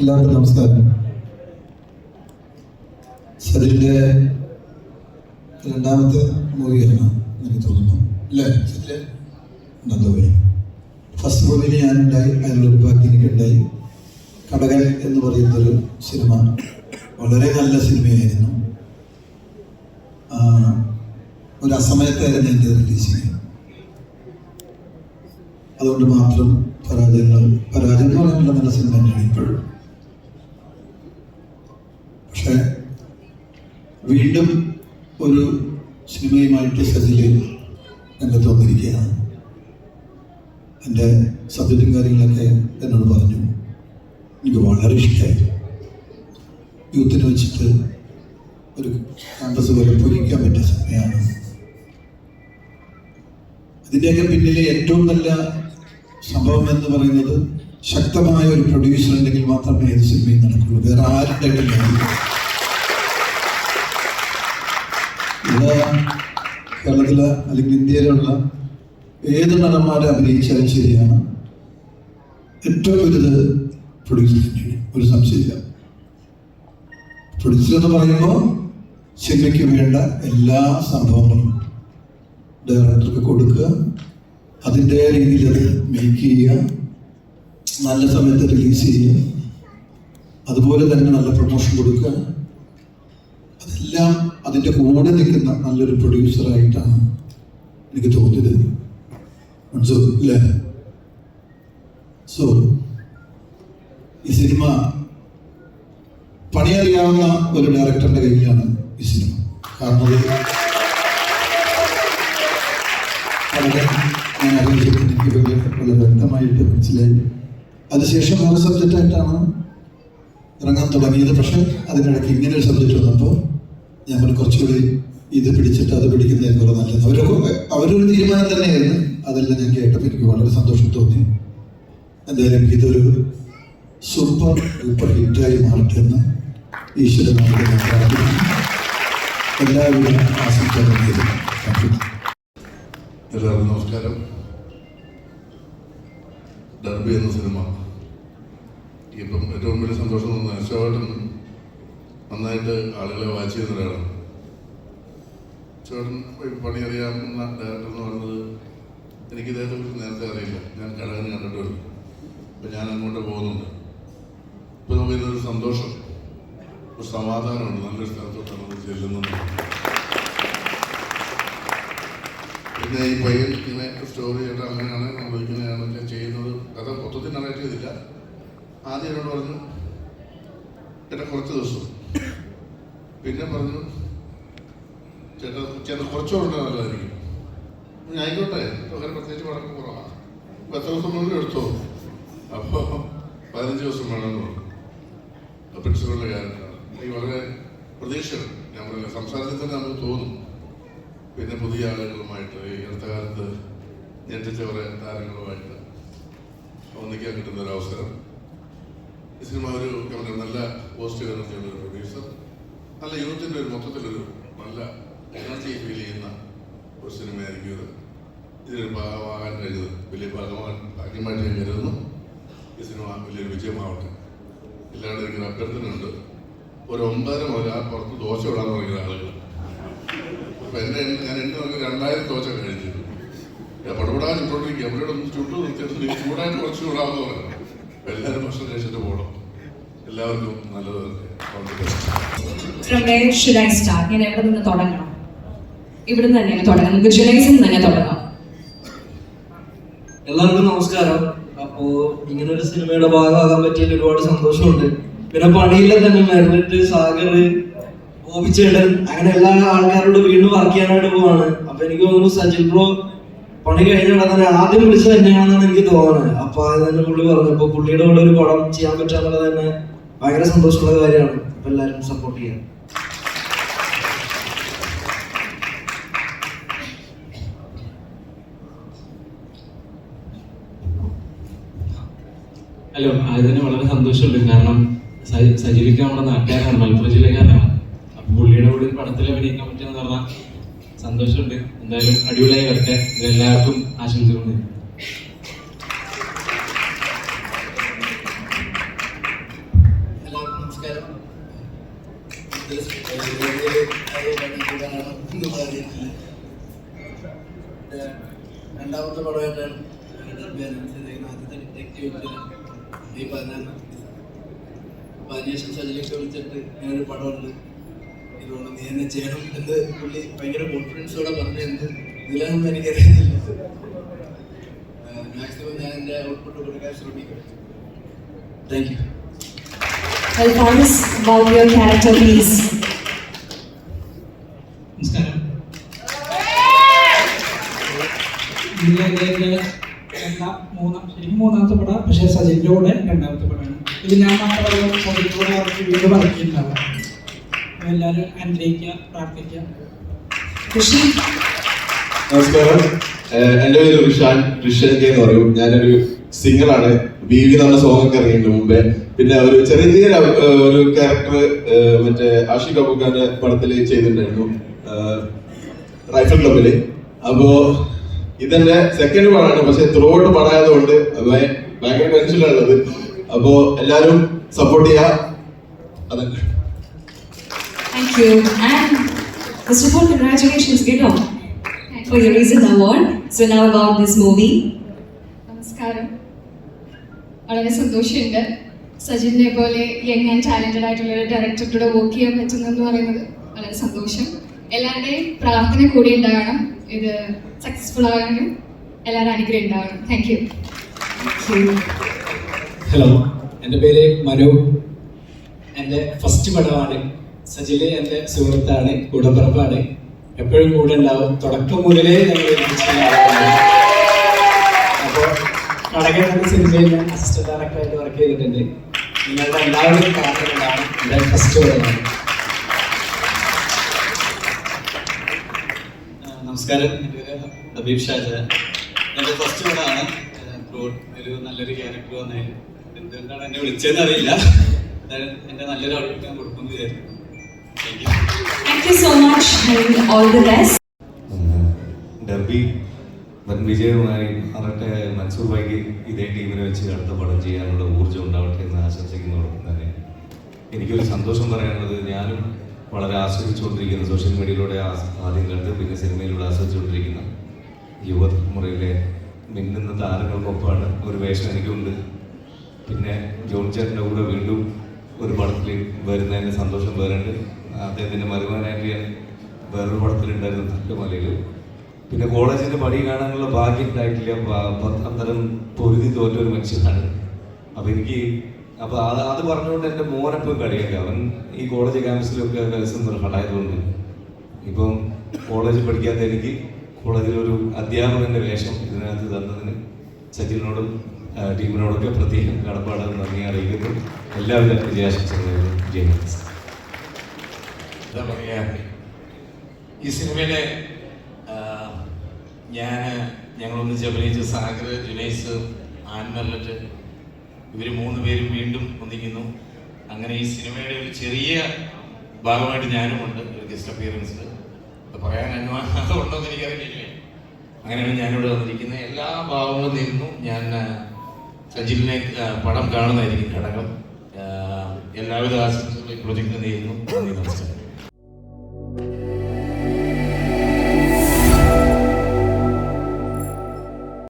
എല്ലാവർക്കും നമസ്കാരം. സജിന്റെ രണ്ടാമത്തെ മൂവിയാണ് എനിക്ക് തോന്നുന്നു. അല്ലേ രണ്ടാമത്തെ മൂവി ഫസ്റ്റ് മൂവിയിൽ ഞാനുണ്ടായി അതിനുള്ളൊരു ഭാഗ്യം എനിക്കുണ്ടായി കടകൾ എന്ന് പറയുന്നൊരു സിനിമ വളരെ നല്ല സിനിമയായിരുന്നു ഒരു അസമയത്തായിരുന്നു എന്റെ റിലീസിങ് അതുകൊണ്ട് മാത്രം പരാജയങ്ങൾ പരാജയം എന്ന് പറയാനുള്ള നല്ല സിനിമ തന്നെയാണ് ഇപ്പോഴും. പക്ഷെ വീണ്ടും ഒരു സിനിമയുമായിട്ട് സജിൽ രംഗത്ത് വന്നിരിക്കുകയാണ് എന്റെ സബ്ജക്റ്റും കാര്യങ്ങളൊക്കെ എന്നോട് പറഞ്ഞു. എനിക്ക് വളരെ ഇഷ്ടമായി യൂത്തിന് വെച്ചിട്ട് ഒരു ക്യാമ്പസ് പോലെ പൊരിക്കാൻ പറ്റിയ സിനിമയാണ്. ഇതിന്റെയൊക്കെ പിന്നിലെ ഏറ്റവും നല്ല സംഭവം എന്ന് പറയുന്നത് ശക്തമായ ഒരു പ്രൊഡ്യൂസർ ഉണ്ടെങ്കിൽ മാത്രമേ ഏത് സിനിമയും നടക്കുള്ളൂ. വേറെ ആരുണ്ടായിട്ടില്ല ഇവിടെ കേരളത്തിലെ അല്ലെങ്കിൽ ഇന്ത്യയിലുള്ള ഏത് നടന്മാരെ അഭിനയിച്ചാലും ശരിയാണ് ഏറ്റവും വലുത് പ്രൊഡ്യൂസർ ഒരു സംശയമില്ല. പ്രൊഡ്യൂസർ എന്ന് പറയുമ്പോൾ സിനിമയ്ക്ക് വേണ്ട എല്ലാ സംഭവങ്ങളും ഡയറക്ടർക്ക് കൊടുക്കുക. അതിന്റെ രീതിയിൽ അത് മേക്ക് ചെയ്യുക. നല്ല സമയത്ത് റിലീസ് ചെയ്യുക. അതുപോലെ തന്നെ നല്ല പ്രൊമോഷൻ കൊടുക്കുക. അതെല്ലാം അതിന്റെ കൂടെ നിൽക്കുന്ന നല്ലൊരു പ്രൊഡ്യൂസറായിട്ടാണ് എനിക്ക് തോന്നിയത്. മനസ്സോ ഇല്ലേ സോ ഈ സിനിമ പണിയറിയാവുന്ന ഒരു ഡയറക്ടറിന്റെ കയ്യിലാണ് ഈ സിനിമ കാരണം ഞാൻ അറിയിച്ചപ്പോൾ എനിക്ക് വ്യക്തമായിട്ട് മനസ്സിലായി. അതിനുശേഷം വേറെ സബ്ജക്റ്റായിട്ടാണ് ഇറങ്ങാൻ തുടങ്ങിയത്. പക്ഷെ അതിനിടയ്ക്ക് ഇങ്ങനെ ഒരു സബ്ജക്റ്റ് വന്നപ്പോൾ പറഞ്ഞു കുറച്ചുകൂടി ഇത് പിടിച്ചിട്ട് അത് പിടിക്കുന്നതിന് കുറെ നല്ലത്. അവരൊക്കെ അവരൊരു തീരുമാനം തന്നെയായിരുന്നു. അതെല്ലാം ഞാൻ കേട്ടപ്പോൾ എനിക്ക് വളരെ സന്തോഷം തോന്നി. എന്തായാലും ഇതൊരു സൂപ്പർ സൂപ്പർ ഹിറ്റായി മാറട്ടെ എന്ന് എല്ലാവരും എല്ലാവർക്കും നമസ്കാരം. ഡർബി എന്ന സിനിമ. ഇപ്പം ഏറ്റവും വലിയ സന്തോഷം തോന്നുന്നത് അശോകട്ടൻ നന്നായിട്ട് ആളുകളെ വാച്ച് ചെയ്യുന്ന ഒരാളാണ്. ചേട്ടൻ പണി അറിയാവുന്ന ഡയറക്ടർ എന്ന് പറയുന്നത് എനിക്ക് ഇദ്ദേഹത്തെ കുറിച്ച് നേരത്തെ അറിയില്ല. ഞാൻ കടകന് കണ്ടിട്ട് വരും. അപ്പം ഞാൻ അങ്ങോട്ട് പോകുന്നുണ്ട്. ഇപ്പം നമുക്ക് ഇതിനൊരു സന്തോഷം ഒരു സമാധാനമുണ്ട്. നല്ലൊരു സ്ഥലത്തോട്ടാണ് നമ്മൾ ചെല്ലുന്നത് പിന്നെ ഈ പയ്യൻ ഇങ്ങനെ സ്റ്റോറി ചെയ്തിട്ട് അങ്ങനെയാണ് നമ്മൾ ഇങ്ങനെയാണ് ചെയ്യുന്നത്. കഥ മൊത്തത്തിൽ നന്നായിട്ട് ചെയ്തില്ല. ആദ്യം എന്നോട് പറഞ്ഞു ചേട്ടാ കുറച്ച് ദിവസം പിന്നെ പറഞ്ഞു ചേട്ടാ ചേട്ടൻ കുറച്ചുകൊണ്ട് നല്ലതായിരിക്കും. ഞാൻ ആയിക്കോട്ടെ. അങ്ങനെ പ്രത്യേകിച്ച് വഴക്ക് കുറവാണ് എത്ര ദിവസം മുന്നേ എടുത്തോ? അപ്പോൾ പതിനഞ്ച് ദിവസം വേണമെന്ന് പറഞ്ഞു. പ്രിൻസിപ്പളിന്റെ കാര്യമാണ് ഈ വളരെ പ്രതീക്ഷയാണ്. ഞാൻ പറഞ്ഞില്ല സംസാരത്തിൽ തന്നെ നമുക്ക് തോന്നും. പിന്നെ പുതിയ ആളുകളുമായിട്ട് ഈ അടുത്ത കാലത്ത് ഞെട്ടിച്ച കുറേ താരങ്ങളുമായിട്ട് ഒന്നിക്കാൻ കിട്ടുന്ന ഒരു അവസരം. ഈ സിനിമ ഒരു നല്ല പോസ്റ്റ് എനർജിയുള്ള ഒരു പ്രൊഡ്യൂസർ നല്ല യൂത്തിന്റെ ഒരു മൊത്തത്തിലൊരു നല്ല എനർജി ഫീൽ ചെയ്യുന്ന ഒരു സിനിമയായിരിക്കും ഇത്. ഇതിനൊരു ഭാഗമാകാൻ കഴിഞ്ഞത് വലിയ ഭാഗമാകാൻ ഭാഗ്യമായിട്ട് ഞാൻ കരുതുന്നു. ഈ സിനിമ വലിയൊരു വിജയമാവട്ടെ. എല്ലാവരും എനിക്കൊരു അഭ്യർത്ഥനയുണ്ട് ഒരു ഒമ്പതര മുതൽ ആ പുറത്ത് ദോശ ഇടാൻ തുടങ്ങിയ ആളുകൾ അപ്പൊ എന്റെ ഞാൻ എന്റെ നമുക്ക് രണ്ടായിരം ദോശ കഴിഞ്ഞു പടപടാ ചുട്ടോണ്ടിരിക്കുക അവരോട് ഒന്ന് ചുട്ടു നിർത്തിയിട്ട് ചൂടായിട്ട് കുറച്ച് ചൂടാമെന്ന് പറഞ്ഞു. എല്ലാവരും ഭക്ഷണം കഴിച്ചിട്ട് പോകണം എല്ലാവർക്കും നല്ലത്. ഞാൻ എവിടെ നിന്ന് തുടങ്ങണം? ഇവിടുന്ന് തന്നെ തുടങ്ങണം വിഷ്വലൈസിൽ തന്നെ തുടങ്ങാം. എല്ലാവർക്കും നമസ്കാരം. അപ്പോ ഇങ്ങനെ ഒരു സിനിമയുടെ ഭാഗമാകാൻ പറ്റിയതിൽ ഒരുപാട് സന്തോഷമുണ്ട്. പിന്നെ പണിയിലെ തന്നെ മെറിറ്റ് സാഗർ ബോബിച്ചേട്ടൻ അങ്ങനെ എല്ലാ ആൾക്കാരോട് വീണ്ടും വർക്ക് ചെയ്യാനായിട്ട് പോവാണ്. അപ്പൊ എനിക്ക് തോന്നുന്നു സജിൽ ബ്രോ പണി കഴിഞ്ഞ ഉടനെ തന്നെ ആദ്യം വിളിച്ചത് തന്നെയാണെന്നാണ് എനിക്ക് തോന്നുന്നത്. അപ്പൊ അത് തന്നെ പുള്ളി പറഞ്ഞു അപ്പൊ പുള്ളിയുടെ കൂടെ ഒരു പടം ചെയ്യാൻ പറ്റാന്നുള്ളത് തന്നെ ഭയങ്കര സന്തോഷമുള്ള കാര്യമാണ്. അപ്പൊ എല്ലാവരും സപ്പോർട്ട് ചെയ്യാം. ഹലോ ആദ്യം വളരെ സന്തോഷമുണ്ട്. കാരണം സജീവിക്ക് നമ്മുടെ നാട്ടുകാരാണ്. മലപ്പുറം ജില്ലക്കാരനാണ്. അപ്പൊ പുള്ളിയുടെ കൂടെ പടത്തിൽ അഭിനയിക്കാൻ പറ്റുമെന്ന് പറഞ്ഞാൽ സന്തോഷമുണ്ട്. എന്തായാലും അടിപൊളിയായി വരട്ടെ. എല്ലാവർക്കും ആശംസകൾ നമസ്കാരം. രണ്ടാമത്തെ പടമായിട്ടാണ് ആദ്യത്തെ ഡിറ്റക്റ്റീവ് ഈ പതിനാറ് അപ്പൊ അതിനുശേഷം സജിലൊക്കെ വിളിച്ചിട്ട് ഞാനൊരു പടമുണ്ട്. ഇതുകൊണ്ട് നീ എന്നെ ചെയ്യണം എന്ന് പുള്ളി ഭയങ്കര കോൺഫിഡൻസോടെ പറഞ്ഞു ഇതിലൊന്നും എനിക്കറിയത്തില്ല. മാക്സിമം ഞാൻ എന്റെ ഔട്ട്പുട്ട് കൊടുക്കാൻ ശ്രമിക്കും. Thank you Well, Faris, about your character, please. നമസ്കാരം. മൂന്നാം ശരിക്കും മൂന്നാമത്തെ പടം പക്ഷേ സജിന്റെ കൂടെ രണ്ടാമത്തെ പടമാണ്. ഇത് ഞാൻ മാത്രമല്ല സജിന്റെ കൂടെ അവർക്ക് വീണ്ടും വർക്കുണ്ടാവാം എല്ലാവരും അനുഗ്രഹിക്കുക പ്രാർത്ഥിക്കുക. നമസ്കാരം. എന്റെ എന്റെ പേര് ഋഷാൻ ഋഷൻ കെ എന്ന് പറയും. ഞാനൊരു സിംഗറാണ് ബി വി നമ്മുടെ സോങ്ങൊക്കെ ഇറങ്ങിയിട്ടുണ്ട് മുമ്പേ. പിന്നെ ഒരു ചെറിയ ചെറിയ ഒരു ക്യാരക്ടർ മറ്റേ ആഷിഖ് അബൂഖാന്റെ പടത്തിൽ ചെയ്തിട്ടുണ്ടായിരുന്നു റൈഫിൾ ക്ലബിൽ അപ്പോ ഇതെന്റെ സെക്കൻഡ് പടമാണ് പക്ഷെ ത്രൂ ഔട്ട് പടമായതുകൊണ്ട് ഭയ- ഭയങ്കര ടെൻഷനിലുള്ളത് അപ്പോ എല്ലാരും സപ്പോർട്ട് ചെയ്യാ അതൊക്കെ thank you. And Mr. Paul, congratulations, get on for your recent award. So now about this movie. നമസ്കാരം വളരെ സന്തോഷമുണ്ട് സജിനെ പോലെ യങ് ആൻഡ് ടാലന്റഡ് ആയിട്ടുള്ള ഒരു ഡയറക്ടർ കൂടെ വർക്ക് ചെയ്യാൻ പറ്റുന്നതെന്ന് പറയുന്നത് വളരെ സന്തോഷം. എല്ലാവരുടെയും പ്രാർത്ഥന കൂടി ഉണ്ടാകണം. ഇത് സക്സസ്ഫുൾ ആകാനും എല്ലാവരും അനുഗ്രഹം ഉണ്ടാകണം. താങ്ക് യു ഹലോ എന്റെ പേര് മനു. എന്റെ ഫസ്റ്റ് പടമാണ്. സജിൽ എന്റെ സുഹൃത്താണ് കൂടപ്പിറപ്പാണ് എപ്പോഴും കൂടെ ഉണ്ടാവും. തുടക്കം മുതലേ ഞങ്ങൾ കടകൻ എന്ന സിനിമയിൽ ഞാൻ അസിസ്റ്റന്റ് ഡയറക്ടറായിട്ട് വർക്ക് ചെയ്തിട്ടുണ്ട്. നിങ്ങളുടെ എല്ലാവരും കാണുന്നതാണ് എന്റെ ഫസ്റ്റ് പടമാണ് നമസ്കാരം. എന്റെ പേര് ഹബീബ് ഷാജാൻ എന്റെ ഫസ്റ്റ് ത്രോട്ട് ഒരു നല്ലൊരു ക്യാരക്ടർ വന്നതിൽ. എന്തുകൊണ്ടാണ് എന്നെ വിളിച്ചതെന്ന് അറിയില്ല. എന്റെ എന്റെ നല്ലൊരു ഔട്ട്പുട്ട് ഞാൻ കൊടുക്കുന്നു വിചാരിക്കുന്നു. Thank you. So much. And all the best. Derby വൻ വിജയവുമായി മാറട്ടെ മൻസൂർ ഭായിക്ക് ഇതേ ടീമിനെ വെച്ച് അടുത്ത പടം ചെയ്യാനുള്ള ഊർജം ഉണ്ടാവട്ടെ എന്ന് ആശംസിക്കുന്നതോടൊപ്പം തന്നെ. എനിക്കൊരു സന്തോഷം പറയാനുള്ളത് ഞാനും വളരെ ആസ്വദിച്ചുകൊണ്ടിരിക്കുന്ന. സോഷ്യൽ മീഡിയയിലൂടെ ആദ്യം കണ്ട് പിന്നെ സിനിമയിലൂടെ ആസ്വദിച്ചുകൊണ്ടിരിക്കുന്ന യുവതലമുറയിലെ മിന്നുന്ന താരങ്ങൾക്കൊപ്പമാണ് ഒരു വേഷം എനിക്കുണ്ട്. പിന്നെ ജോൺ ചേട്ടന്റെ കൂടെ വീണ്ടും ഒരു പടത്തിൽ വരുന്നതിന്റെ സന്തോഷം വേറുണ്ട് അദ്ദേഹത്തിന്റെ മരുമാനായിട്ട് ഞാൻ വേറൊരു പടത്തിലുണ്ടായിരുന്നു തക്കമലയിൽ പിന്നെ കോളേജിന്റെ പടി കാണാനുള്ള ഭാഗ്യം ഉണ്ടായിട്ടില്ല. പത്താം തരം പൊരുതി തോറ്റ ഒരു മനുഷ്യനാണ്. അപ്പം എനിക്ക് അപ്പോൾ അത് അത് പറഞ്ഞുകൊണ്ട് എന്റെ മോനെപ്പോഴും കളിയാക്കുക അവൻ ഈ കോളേജ് ക്യാമ്പസിലൊക്കെ ദിവസം ഹടായതുകൊണ്ട് ഇപ്പം കോളേജിൽ പഠിക്കാത്ത എനിക്ക് കോളേജിലൊരു അധ്യാപകന്റെ വേഷം ഇതിനകത്ത് തന്നതിന് സച്ചിനോടും ടീമിനോടൊക്കെ പ്രത്യേകം കടപ്പാട് നന്ദി അറിയിക്കുന്നു. എല്ലാവരും വിജയാശംസകളും ഈ സിനിമയിലെ ഞാൻ ഞങ്ങളൊന്നിച്ച് അഭിനയിച്ച സാഗർ ജുനൈസ് ആൻമർലറ്റ് ഇവർ മൂന്ന് പേരും വീണ്ടും ഒന്നിക്കുന്നു. അങ്ങനെ ഈ സിനിമയുടെ ഒരു ചെറിയ ഭാഗമായിട്ട് ഞാനും ഉണ്ട് ഒരു ഗസ്റ്റ് അപ്പിയറൻസിൽ പറയാൻ അനുവാദം ഉണ്ടോ എന്ന് എനിക്കറിയില്ല. അങ്ങനെയാണ് ഞാനിവിടെ വന്നിരിക്കുന്നത്. എല്ലാ ഭാവങ്ങളും നിന്നും. ഞാൻ സജിലിനെ പടം കാണുന്നതായിരിക്കും ഘടകം. എല്ലാവിധ ആശംസകളും ഈ പ്രൊജക്റ്റിന് നേരുന്നു. നമസ്കാരം.